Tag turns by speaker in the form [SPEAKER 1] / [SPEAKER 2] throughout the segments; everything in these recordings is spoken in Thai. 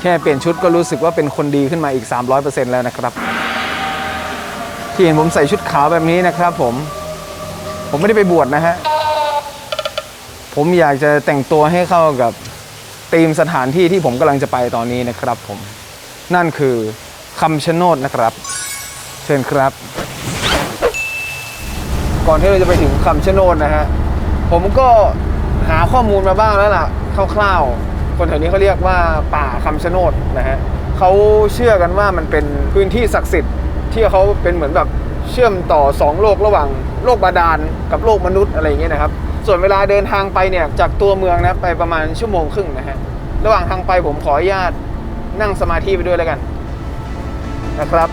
[SPEAKER 1] แค่เปลี่ยนชุดก็รู้สึกว่าเป็นคนดีขึ้นมาอีก 300%แล้วนะครับ ที่เห็นผมใส่ชุดขาวแบบนี้นะครับผม ผมไม่ได้ไปบวชนะฮะ ผมอยากจะแต่งตัวให้เข้ากับธีมสถานที่ที่ผมกำลังจะไปตอนนี้นะครับผม นั่นคือคำชะโนดนะครับ เชิญครับ ก่อนที่เราจะไปถึงคำชะโนดนะฮะ ผมก็หาข้อมูลมาบ้างแล้วล่ะคร่าวๆ คนแถวนี้เขาเรียกว่าป่าคำชะโนดนะฮะเขาเชื่อกันว่ามันเป็นพื้นที่ศักดิ์สิทธิ์ที่เขาเป็นเหมือนแบบเชื่อมต่อสองโลกระหว่างโลกบาดาลกับโลกมนุษย์อะไรอย่างเงี้ยนะครับ ส่วนเวลาเดินทางไปเนี่ยจากตัวเมืองนะไปประมาณชั่วโมงครึ่งนะฮะระหว่างทางไปผมขออนุญาตนั่งสมาธิไปด้วยแล้วกันนะครับ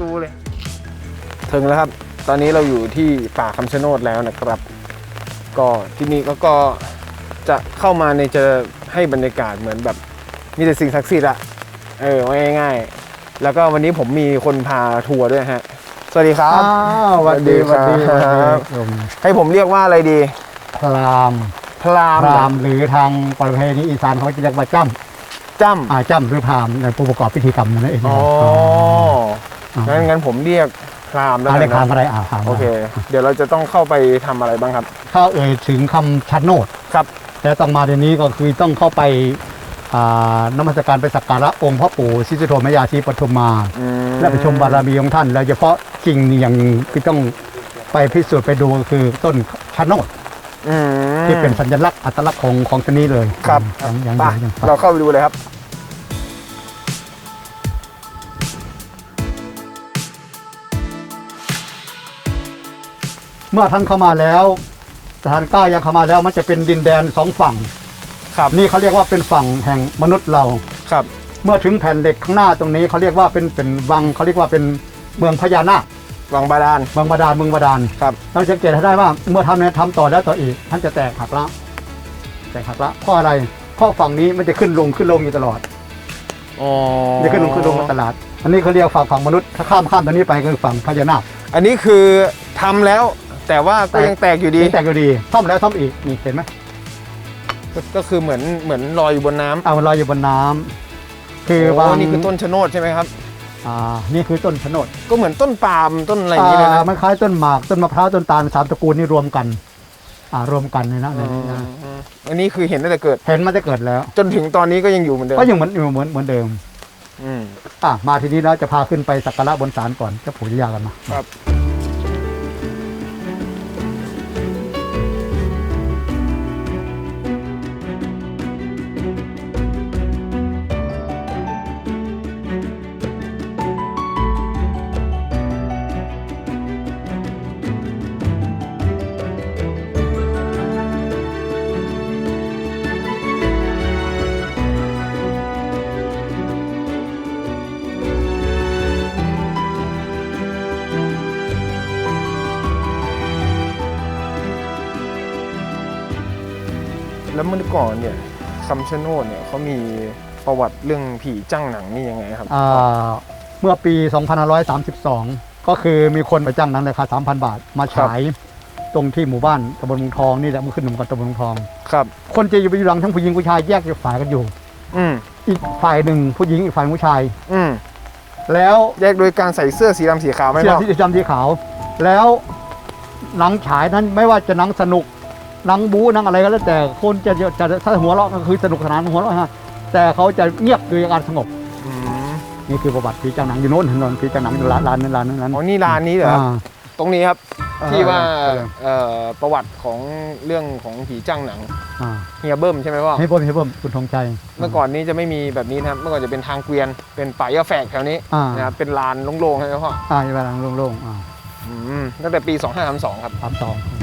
[SPEAKER 1] อหักเป็นประตูเลย ถึงแล้วครับ ตอนนี้เราอยู่ที่ป่าคำชะโนดแล้วนะครับ ก็ที่นี่ก็ก็จะเข้ามาในจะให้บรรยากาศเหมือนแบบมีแต่สิ่งศักดิ์สิทธิ์อะเออว่าง่ายๆ แล้วก็วันนี้ผมมีคนพาทัวร์ด้วยฮะ สวัสดีครับ
[SPEAKER 2] อ้าวหวัดดีห
[SPEAKER 1] ส
[SPEAKER 2] วั
[SPEAKER 1] วั
[SPEAKER 2] ด
[SPEAKER 1] ส
[SPEAKER 2] ดี
[SPEAKER 1] ดี
[SPEAKER 2] หวัด
[SPEAKER 1] ค
[SPEAKER 2] ดี
[SPEAKER 1] รับ
[SPEAKER 2] ผม
[SPEAKER 1] ให้ผมเรียกว่าอะไรดี
[SPEAKER 2] พราหมณ์
[SPEAKER 1] พราหม
[SPEAKER 2] พ
[SPEAKER 1] ณ์เหร
[SPEAKER 2] รา
[SPEAKER 1] อ
[SPEAKER 2] หมณ์หรือทางประเพณีอีสานเขาจะเรียกว่าจ้
[SPEAKER 1] จ้ำ
[SPEAKER 2] อ่าจ้ำหรือพราหมณ์ในผู้ประกอบพิธีกรรมนั่นเองำ
[SPEAKER 1] อ๋อ
[SPEAKER 2] อ่า
[SPEAKER 1] งั้นงั้นผมเรียกพราหมณ์แล้ว
[SPEAKER 2] อ่า
[SPEAKER 1] กั
[SPEAKER 2] เรีย
[SPEAKER 1] น
[SPEAKER 2] กพราหมณ์
[SPEAKER 1] นะ
[SPEAKER 2] อะไรอ่าพราหมณ์
[SPEAKER 1] โอเค เดี๋ยวเราจะต้องเข้าไปทำอะไรบ้างครับ
[SPEAKER 2] ถ้าเอ่ยถึงคำชะโนด
[SPEAKER 1] ครับ
[SPEAKER 2] แต่ต้องมาเดี๋ยวนี้ก็คือต้องเข้าไปอ่านมัสการไปสักการะองค์พระปู่ศรีสุโธมยาชีปฐุมมา
[SPEAKER 1] อืม
[SPEAKER 2] และไปชมบารมีของท่าน แล้วเฉพาะจริงนี่อย่างที่ต้องไปพิสูจน์ไปดูก็คือต้นชะโนด
[SPEAKER 1] อืม
[SPEAKER 2] ที่เป็นสัญลักษณ์อัตลักษณ์ของของที่นี้เลย
[SPEAKER 1] ครับ
[SPEAKER 2] อย่างอย่าง
[SPEAKER 1] ไป
[SPEAKER 2] อย่าง
[SPEAKER 1] เราเข้าไปดูเลยครับ
[SPEAKER 2] เมื่อท่านเข้ามาแล้วทหารกล้ายังเข้ามาแล้วมันจะเป็นดินแดนสองฝั่ง
[SPEAKER 1] ครับ
[SPEAKER 2] นี่เขาเรียกว่าเป็นฝั่งแห่งมนุษย์เรา
[SPEAKER 1] ครับ
[SPEAKER 2] เมื่อถึงแผ่นเหล็กข้างหน้าตรงนี้เขาเรียกว่าเป็นเป็นวังเขาเรียกว่าเป็นเมืองพญานาค
[SPEAKER 1] วังบาดาล
[SPEAKER 2] วังบาดาลเมืองบาดาล
[SPEAKER 1] ครับ
[SPEAKER 2] เราสังเกตให้ได้ว่าเมื่อทำเนี่ยทำต่อแล้วต่ออีกท่านจะแตกหักละแตกหักละเพราะอะไรเพราะฝั่งนี้มันจะขึ้นลงขึ้นลงอยู่ตลอด
[SPEAKER 1] อ๋อ
[SPEAKER 2] จะขึ้นลงขึ้นลงมาตลาด อันนี้เขาเรียกฝั่งฝั่งมนุษย์ถ้าข้ามข้ามตรงนี้ไปคือฝั่งพญานาค
[SPEAKER 1] อันนี้คือทำแล้ว แต่ว่าก็ยังแตกอยู่ดี
[SPEAKER 2] นี่แตกอยู่ดีซ่อมแล้วซ่อมอีกนี่เห็นไหม
[SPEAKER 1] ก็ก็คือเหมือนเหมือนลอยอยู่บนน้ำ
[SPEAKER 2] เอามันลอยอยู่บนน้ำคือ
[SPEAKER 1] โอ้
[SPEAKER 2] วาง
[SPEAKER 1] นี่คือต้นชะโนดใช่ไหมครับ
[SPEAKER 2] อ่านี่คือต้นชะโนด
[SPEAKER 1] ก็เหมือนต้นปาล์มต้นอะไรอย่างนี้เลย
[SPEAKER 2] อ่า
[SPEAKER 1] นะ
[SPEAKER 2] มันคล้ายต้นหมากต้นมะพร้าวต้นตาลสามตระกูลนี่รวมกัน อ่ารวมกันเลยนะ
[SPEAKER 1] อื
[SPEAKER 2] เนี่ยนะ
[SPEAKER 1] มอันนี้คือเห็นตั้งแต่เกิด
[SPEAKER 2] เห็นมันจะเกิดแล้ว
[SPEAKER 1] จนถึงตอนนี้ก็ยังอยู่เหมือนเดิม
[SPEAKER 2] ก็ยังเหมือนอยู่เหมือนเหมือนเดิม
[SPEAKER 1] อืม
[SPEAKER 2] อะมาทีนี้เราจะพาขึ้นไปสักการะบนศาลก่อนเจ้าปู่ย่ากันมา
[SPEAKER 1] ครับ แล้วเมื่อก่อนเนี่ยคำชะโนดเนี่ยเขามีประวัติเรื่องผีจ้างหนังนี่ยังไงครับ
[SPEAKER 2] อ่าเมื่อปี 2532 ก็คือมีคนไปจ้างหนังราคา 3,000 บาทมาฉาย ตรงที่หมู่บ้านตำบลเมืองทองนี่แหละมันขึ้นหนุ่มกับตำบลเมืองทอง
[SPEAKER 1] ครับ
[SPEAKER 2] คนจะอยู่ไปอยู่หลังทั้งผู้หญิงผู้ชายแยกจากฝ่ายกันอยู่
[SPEAKER 1] อืม
[SPEAKER 2] อีกฝ่ายหนึ่งผู้หญิงอีกฝ่ายผู้ชาย
[SPEAKER 1] อืม
[SPEAKER 2] แล้ว
[SPEAKER 1] แยกโดยการใส่เสื้อสีดำสีขาวไหม
[SPEAKER 2] เสื้อ
[SPEAKER 1] พ่อ
[SPEAKER 2] ที่ดำสีขาว แล้วหนังฉายนั้นไม่ว่าจะหนังสนุก นังบู๊นังอะไรก็แล้วแต่คนจะจะถ้าหัวเราะก็คือสนุกสนานหัวเราะฮะแต่เขาจะเงียบโดยการสงบนี่คือประวัติผีจังหนังอยู่โน้นถนนผีจังหนังร้านร้านนั้นร้านนั้นร้น
[SPEAKER 1] อ๋อ
[SPEAKER 2] นี่
[SPEAKER 1] ร้านนี้เหรอตรงนี้ครับที่ว่าประวัติของเรื่องของผีจ้างหนังเฮียเบิ้มใช่ไหมพ่อ
[SPEAKER 2] เฮียเบิ้มเฮียเบิ้มคุณทองชัย
[SPEAKER 1] เมื่อก่อนนี้จะไม่มีแบบนี้นะครับเมื่อก่อนจะเป็นทางเกวียนเป็นป่ายาแฝกแถวนี้นะครับเป็นลานโล่งๆใช่ไหมพ่อ
[SPEAKER 2] อ่าเป็นลานโล่งๆอ่า
[SPEAKER 1] ตั้งแต่ปี 2532 ครับ
[SPEAKER 2] 32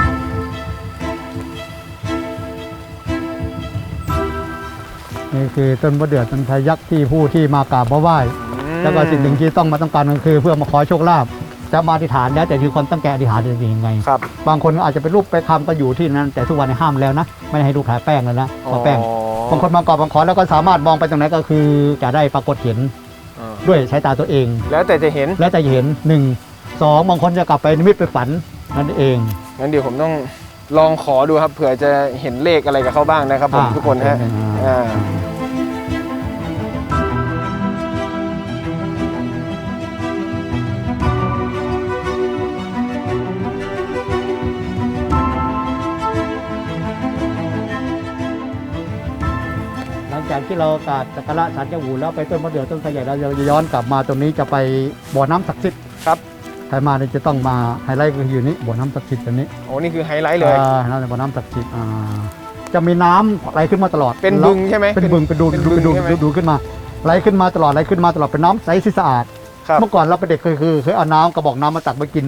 [SPEAKER 2] นี่คือต้นมะเดื่อต้นพายักษ์ที่ผู้ที่มากราบมาไหว้แล้วก็สิ่งหนึ่งที่ต้องมาต้องการก็คือเพื่อมาขอโชคลาภจะมาอธิษฐานแล้วแต่คือคนตั้งแก่อธิษฐานจะเป็นยังไง
[SPEAKER 1] ครับ
[SPEAKER 2] บางคนก็อาจจะเป็นรูปไปคำก็อยู่ที่นั้น แต่ทุกวันนี้ห้ามแล้วนะ ไม่ให้รูปถ่ายแป้งแล้วนะเพราะแป้ง
[SPEAKER 1] อ๋อ
[SPEAKER 2] บางคนมากราบบางขอแล้วก็สามารถมองไปตรงไหนก็คือจะได้ปรากฏเห็น
[SPEAKER 1] อ่า
[SPEAKER 2] ด้วยสายตาตัวเอง
[SPEAKER 1] แล้วแต่จะเห็น
[SPEAKER 2] แล้วแต่จะเห็นหนึ่งสองบางคนจะกลับไปนิมิตไปฝันนั่นเอง
[SPEAKER 1] งั้นเดี๋ยวผมต้องลองขอดูครับเผื่อจะเห็นเลขอะไรกับเขาบ้างนะครับผม
[SPEAKER 2] อ่า
[SPEAKER 1] ทุกคนฮะ
[SPEAKER 2] ที่เรากราบสักการะสารเจ้าหูแล้วไปต้นมะเดื่อต้นไทรใหญ่แล้วเราจะย้อนกลับมาตรงนี้จะไปบ่อน้ำศักดิ์สิทธิ์
[SPEAKER 1] ครับ
[SPEAKER 2] ใครมาเนี่ยจะต้องมาไฮไลท์ก็คืออยู่นี่บ่อน้ำศักดิ์สิทธิ์ตรงนี้
[SPEAKER 1] โอ้นี่คือไฮไลท์เลย
[SPEAKER 2] อ่านั่นแหละบ่อน้ำศักดิ์สิทธิ์อ่าจะมีน้ำไหลขึ้นมาตลอด
[SPEAKER 1] เป็นบึงใช่ไหม
[SPEAKER 2] เป็นบึงเป็นดู
[SPEAKER 1] เป็น
[SPEAKER 2] ดู
[SPEAKER 1] บึง
[SPEAKER 2] ดู
[SPEAKER 1] ใช่ไหม
[SPEAKER 2] ดูดูขึ้นมาไหลขึ้นมาตลอดไหลขึ้นมาตลอดเป็นน้ำใสที่สะอาด
[SPEAKER 1] ครับ
[SPEAKER 2] เมื่อก่อนเราเป็นเด็กเคยคือเคยเอาน้ำกระบอกน้ำมาตักมากิน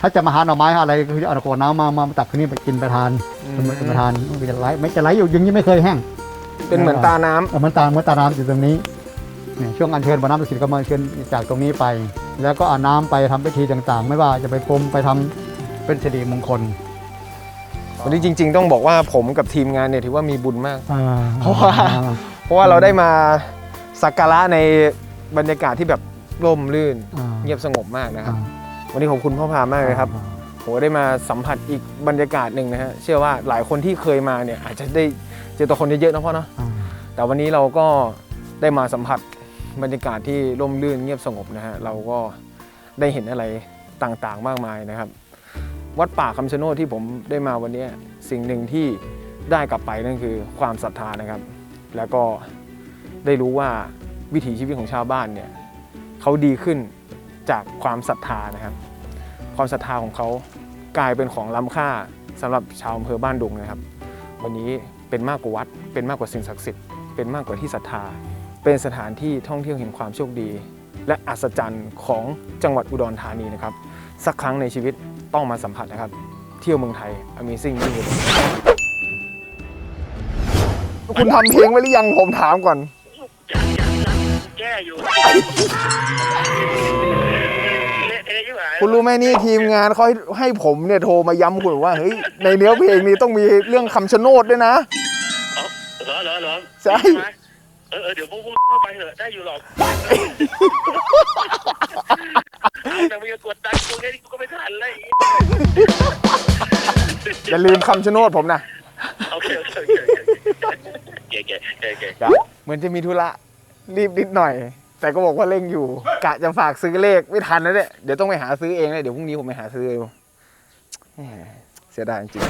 [SPEAKER 2] ถ้าจะมาหาหน่อไม้หาอะไรคือเอากระบอกน้ำมามามาตักที่นี่ไปกินไปทาน
[SPEAKER 1] อืม
[SPEAKER 2] เป็นไปทานมันจะไหลไม่จะไหลอยู่อยังนี้ไม่เคยแห้ง
[SPEAKER 1] เป็นเหมือนตาน้ำ
[SPEAKER 2] เออเหมันตาเหมันตาน้ำอยู่ตรงนี้เนี่ยช่วงอัญเชิญบ่อน้ำศักดิ์สิทธิ์ก็มาเชิญจากตรงนี้ไป แล้วก็เอาน้ำไปทำพิธีต่างๆ ไม่ว่าจะไปพรมไปทำเป็นสิริมงคล
[SPEAKER 1] วันนี้จริง ๆ ต้องบอกว่าผมกับทีมงานเนี่ยถือว่ามีบุญมาก
[SPEAKER 2] อ่
[SPEAKER 1] เพราะว่า เพราะว่าเราได้มาสักการะในบรรยากาศที่แบบร่มรื่น
[SPEAKER 2] อ่า
[SPEAKER 1] เงียบสงบมากนะครับ
[SPEAKER 2] อ่า
[SPEAKER 1] วันนี้ขอบคุณพ่อพามากเลยครับ ผมได้มาสัมผัสอีกบรรยากาศหนึ่งนะฮะเชื่อว่าหลายคนที่เคยมาเนี่ยอาจจะได้เจอตัวคนเยอะๆนะพ่อเนาะ
[SPEAKER 2] อ่า
[SPEAKER 1] แต่วันนี้เราก็ได้มาสัมผัสบรรยากาศที่ร่มรื่นเงียบสงบนะฮะเราก็ได้เห็นอะไรต่างๆมากมายนะครับ วัดป่าคำชะโนดที่ผมได้มาวันนี้สิ่งหนึ่งที่ได้กลับไปนั่นคือความศรัทธานะครับ แล้วก็ได้รู้ว่าวิถีชีวิตของชาวบ้านเนี่ยเขาดีขึ้นจากความศรัทธานะครับ ความศรัทธาของเขากลายเป็นของล้ำค่าสำหรับชาวอำเภอบ้านดุงนะครับ วันนี้เป็นมากกว่าวัด เป็นมากกว่าสิ่งศักดิ์สิทธิ์เป็นมากกว่าที่ศรัทธา เป็นสถานที่ท่องเที่ยวแห่งความโชคดี และอัศจรรย์ของจังหวัดอุดรธานีนะครับสักครั้งในชีวิตต้องมาสัมผัสนะครับ เที่ยวเมืองไทย Amazing นี่เลยคุณทำเพลงไว้หรือยังผมถามก่อน
[SPEAKER 3] แก้อยู่
[SPEAKER 1] คุณรู้ไหมนี่ทีมงานเขาให้ให้ผมเนี่ยโทรมาย้ำคุณว่าเฮ้ยในเนื้อเพลงนี้ต้องมีเรื่องคำชะโนดด้วยนะ
[SPEAKER 3] เหรอเหรอเหรอ
[SPEAKER 1] ใช่
[SPEAKER 3] ไหมเออเออเดี๋ยวพวกพวกไปเถอะได้อยู่หรอกแต่มึงจะกดดันกูแค่นี้กูก็ไม่ทันเลย
[SPEAKER 1] อย่าลืมคำชะโนดผมนะ
[SPEAKER 3] โอเคโอเคโอเคโอเคโอเคโอเค
[SPEAKER 1] เหมือนจะมีธุระรีบนิดหน่อย แต่ก็บอกว่าเร่งอยู่ กะจะฝากซื้อเลขไม่ทันแล้วเนี่ยเดี๋ยวต้องไปหาซื้อเองเลยเดี๋ยวพรุ่งนี้ผมไปหาซื้อดูแหมเสียดายจริง